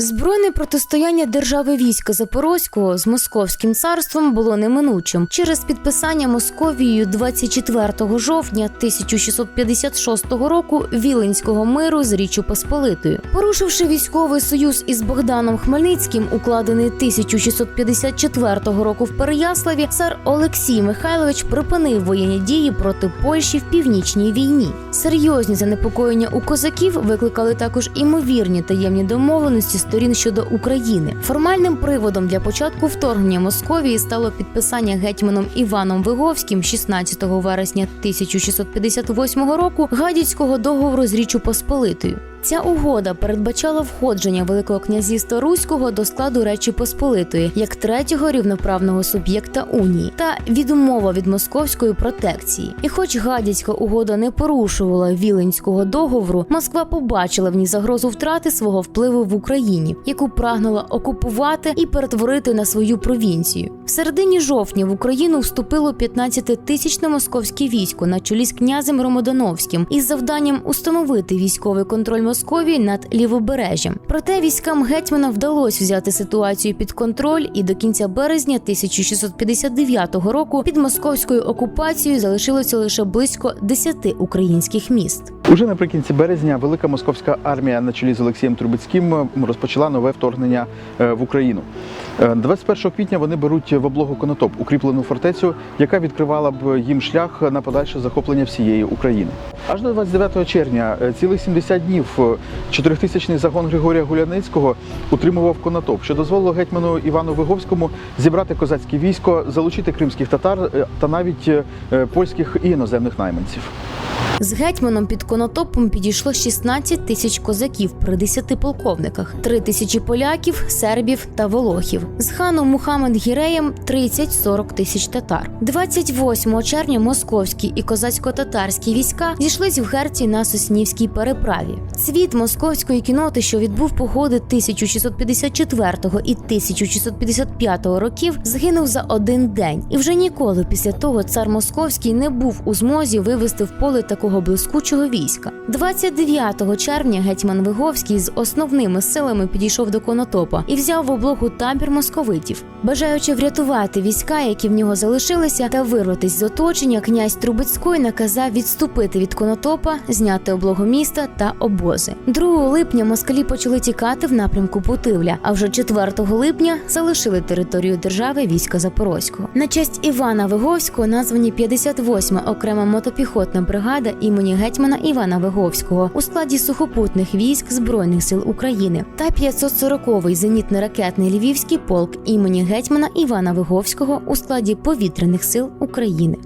Збройне протистояння держави війська Запорозького з Московським царством було неминучим через підписання Московією 24 жовтня 1656 року Віленського миру з Річчю Посполитою. Порушивши військовий союз із Богданом Хмельницьким, укладений 1654 року в Переяславі, цар Олексій Михайлович припинив воєнні дії проти Польщі в північній війні. Серйозні занепокоєння у козаків викликали також імовірні таємні домовленості сторін щодо України. Формальним приводом для початку вторгнення Московії стало підписання гетьманом Іваном Виговським 16 вересня 1658 року гадяцького договору з Річчю Посполитою. Ця угода передбачала входження Великого князівства Руського до складу Речі Посполитої як третього рівноправного суб'єкта унії та відмова від московської протекції. І, хоч гадяцька угода не порушувала Віленського договору, Москва побачила в ній загрозу втрати свого впливу в Україні, яку прагнула окупувати і перетворити на свою провінцію. В середині жовтня в Україну вступило 15-тисячне московське військо на чолі з князем Ромодановським із завданням установити військовий контроль Московії над лівобережжям. Проте військам гетьмана вдалося взяти ситуацію під контроль, і до кінця березня 1659 року під московською окупацією залишилося лише близько 10 українських міст. Уже наприкінці березня велика московська армія на чолі з Олексієм Трубецьким розпочала нове вторгнення е, в Україну. Е, 21 квітня вони беруть в облогу Конотоп, укріплену фортецю, яка відкривала б їм шлях на подальше захоплення всієї України. Аж до 29 червня, е, цілих 70 днів, е, чотирьохтисячний загон Григорія Гуляницького утримував Конотоп, що дозволило гетьману Івану Виговському зібрати козацьке військо, залучити кримських татар е, та навіть е, польських і іноземних найманців. З гетьманом під конотопом підійшло 16 тисяч козаків при 10 полковниках, 3 тисячі поляків, сербів та волохів. З ханом Мухаммед Гіреєм 30-40 тисяч татар. 28 червня московські і козацько-татарські війська зійшлись в Герці на Соснівській переправі. Світ московської кіноти, що відбув погоди 1654 і 1655 років, згинув за один день, і вже ніколи після того цар московський не був у змозі вивести в поле такого блискучого війська. 29 червня гетьман Виговський з основними силами підійшов до Конотопа і взяв в облогу табір московитів. Бажаючи врятувати війська, які в нього залишилися, та вирватись з оточення, князь Трубецький наказав відступити від Конотопа, зняти облогу міста та обози. 2 липня москалі почали тікати в напрямку Путивля, а вже 4 липня залишили територію держави війська Запорозького. На честь Івана Виговського названі 58-ма окрема мотопіхотна бригада імені гетьмана Івана Виговського у складі сухопутних військ Збройних сил України та 540-й зенітно-ракетний львівський полк імені гетьмана Івана Виговського у складі повітряних сил України.